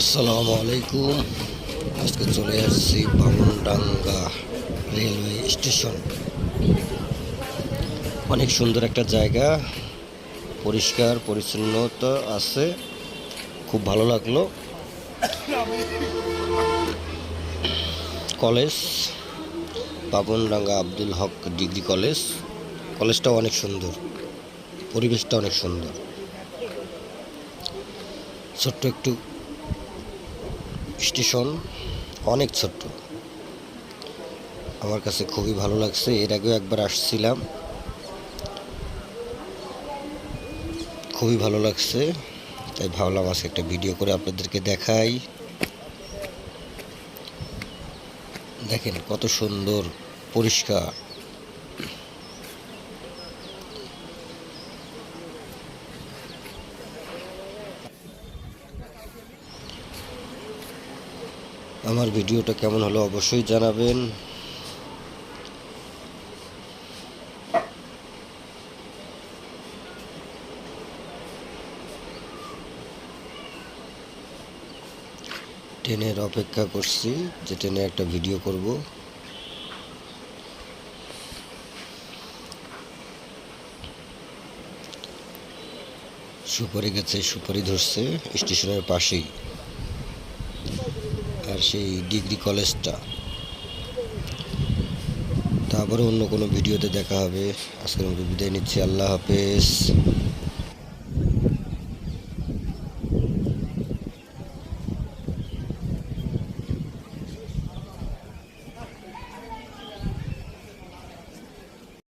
আসসালামু আলাইকুম। আজকে চলে আসছি বামনডাঙ্গা রেলওয়ে স্টেশন। অনেক সুন্দর একটা জায়গা। পরিষ্কার পরিচ্ছন্নতা আছে। খুব ভালো লাগল। College, Bamandanga Abdul Haque degree college. কলেজটা অনেক সুন্দর। পরিবেশটা অনেক সুন্দর। ছোট্ট একটু স্টেশন অনেক ছোট্ট। আমার কাছে খুবই ভালো লাগছে, এর আগেও একবার আসছিলাম। খুবই ভালো লাগছে, তাই ভাবলাম আজকে একটা ভিডিও করে আপনাদেরকে দেখাই। দেখেন কত সুন্দর, পরিষ্কার। আমার ভিডিওটা কেমন হলো অবশ্যই জানাবেন। ট্রেনের অপেক্ষা করছি যে ট্রেনে একটা ভিডিও করব। সুপারি গেছে, সুপারি ধরছে, স্টেশনের পাশেই। আর সেই ডিগ্রি কলেজটা। তারপরে অন্য কোনো ভিডিওতে দেখা হবে। আজকের মতো বিদায় নিচ্ছি। আল্লাহ হাফেজ।